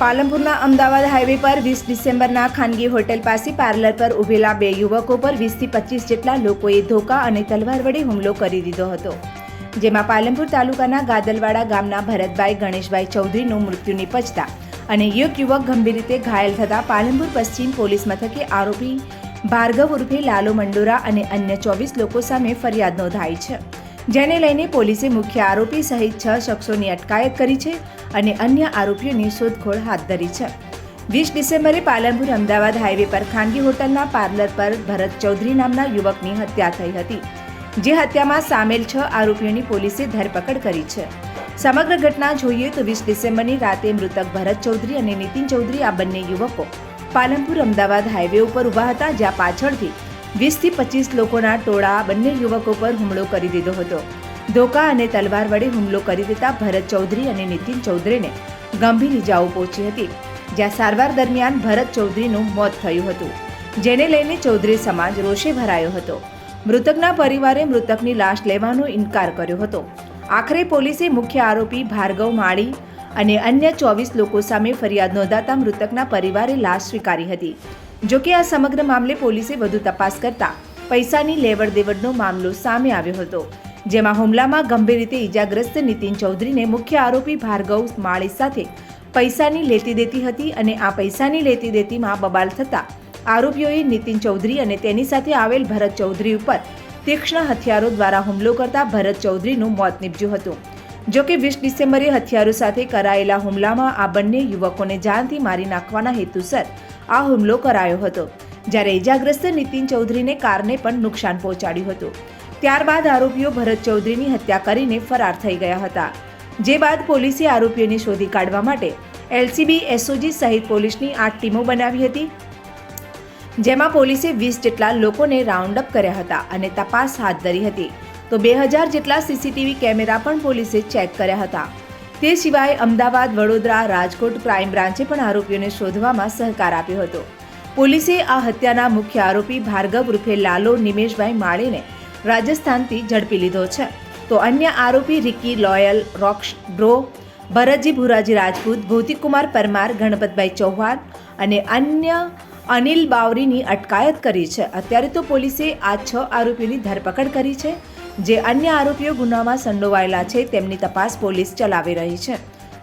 પાલનપુરના Ahmedabad highway પર વીસ ડિસેમ્બરના ખાનગી હોટેલ પાસે પાર્લર પર ઉભેલા બે યુવકો પર વીસથી પચીસ જેટલા લોકોએ ધોકા અને તલવાર વડે હુમલો કરી દીધો હતો. જેમાં પાલનપુર તાલુકાના ગાદલવાડા ગામના ભરતભાઈ ગણેશભાઈ ચૌધરીનું મૃત્યુ નિપજતા અને એક યુવક ગંભીર રીતે ઘાયલ થતાં પાલનપુર પશ્ચિમ પોલીસ મથકે આરોપી ભાર્ગવ ઉર્ફે લાલો મંડોરા અને અન્ય ચોવીસ લોકો સામે ફરિયાદ નોંધાઈ છે. જેને લઈને પોલીસે મુખ્ય આરોપી સહિત છ શખ્સોની અટકાયત કરી છે અને અન્ય આરોપીઓની શોધખોળ હાથ ધરી છે. વીસ ડિસેમ્બરે પાલનપુર અમદાવાદ હાઈવે પર ખાનગી હોટલના પાર્લર પર ભરત ચૌધરી નામના યુવકની હત્યા થઈ હતી, જે હત્યામાં સામેલ છ આરોપીઓની પોલીસે ધરપકડ કરી છે. સમગ્ર ઘટના જોઈએ તો વીસ ડિસેમ્બરની રાતે મૃતક ભરત ચૌધરી અને નીતિન ચૌધરી આ બંને યુવકો પાલનપુર અમદાવાદ હાઈવે ઉપર ઊભા હતા, જ્યાં પાછળથી વીસથી પચીસ લોકોના ટોળા બંને યુવકો પર હુમલો કરી દીધો હતો. ધોકા અને તલવાર વડે હુમલો કરી દેતા ભરત ચૌધરી અને નીતિન ચૌધરીને ગંભીર ઇજાઓ પહોંચી હતી, જ્યાં સારવાર દરમિયાન ભરત ચૌધરીનું મોત થયું હતું, જેને લઈને ચૌધરી સમાજ રોષે ભરાયો હતો. મૃતકના પરિવારે મૃતકની લાશ લેવાનો ઇનકાર કર્યો હતો. આખરે પોલીસે મુખ્ય આરોપી ભાર્ગવ માળી અને અન્ય ચોવીસ લોકો સામે ફરિયાદ નોંધાતા મૃતકના પરિવારે લાશ સ્વીકારી હતી. જોકે આ સમગ્ર મામલે પોલીસે વધુ તપાસ કરતા પૈસાની લેવડ દેવડનો મામલો સામે આવ્યો હતો, જેમાં હુમલામાં ગંભીર રીતે ઇજાગ્રસ્ત નીતિન ચૌધરીને મુખ્ય આરોપી ભાર્ગવ માળી સાથે પૈસાની લેતી દેતી હતી અને આ પૈસાની લેતી દેતીમાં બબાલ થતા આરોપીઓએ નીતિન ચૌધરી અને તેની સાથે આવેલ ભરત ચૌધરી ઉપર તીક્ષ્ણ હથિયારો દ્વારા હુમલો કરતા ભરત ચૌધરીનું મોત નીપજ્યું હતું. જોકે વીસ ડિસેમ્બરે હથિયારો સાથે કરાયેલા હુમલામાં આ બંને યુવકોને જાનથી મારી નાખવાના હેતુસર આ હુમલો કરાયો હતો, જ્યારે ઇજાગ્રસ્ત નીતિન ચૌધરીને કારને પણ નુકસાન પહોંચાડ્યું હતું. ત્યારબાદ આરોપીઓ ભરત ચૌધરીની હત્યા કરીને ફરાર થઈ ગયા હતા. જે બાદ પોલીસે આરોપીઓને શોધી કાઢવા માટે એલસીબી, એસઓજી સહિત પોલીસની આઠ ટીમો બનાવી હતી, જેમાં પોલીસે વીસ જેટલા લોકોને રાઉન્ડ અપ કર્યા હતા અને તપાસ હાથ ધરી હતી. તો બે હજાર જેટલા સીસીટીવી કેમેરા પણ પોલીસે ચેક કર્યા હતા. તે સિવાય અમદાવાદ, વડોદરા, રાજકોટ ક્રાઇમ બ્રાન્ચે પણ આરોપીઓને શોધવામાં સહકાર આપ્યો હતો. પોલીસે આ હત્યાના મુખ્ય આરોપી ભાર્ગવ રૂફે લાલો નિમેશભાઈ માળીને રાજસ્થાનથી ઝડપી લીધો છે. તો અન્ય આરોપી રિકી લોયલ, રોક્ષ ડ્રો, ભરતજી ભુરાજી રાજપૂત, ભૌતિકકુમાર પરમાર, ગણપતભાઈ ચૌહાણ અને અન્ય અનિલ બાવરીની અટકાયત કરી છે. અત્યારે તો પોલીસે આ છ આરોપીઓની ધરપકડ કરી છે. જે અન્ય આરોપીઓ ગુનામાં સંડોવાયેલા છે, તેમની તપાસ પોલીસ ચલાવી રહી છે.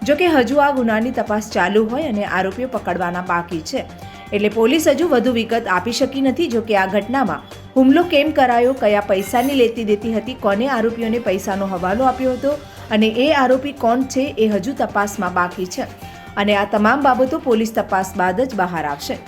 જો કે હજુ આ ગુનાની તપાસ ચાલુ હોય અને આરોપીઓ પકડવાના બાકી છે. એટલે પોલીસ હજુ વધુ વિગત આપી શકી નથી જો કે આ ઘટનામાં હુમલો કેમ કરાયો, કયા પૈસાની લેતી દેતી હતી, કોને આરોપીઓને પૈસાનો હવાલો આપ્યો હતો અને એ આરોપી કોણ છે એ હજુ તપાસમાં બાકી છે. અને આ તમામ બાબતો પોલીસ તપાસ બાદ જ બહાર આવશે.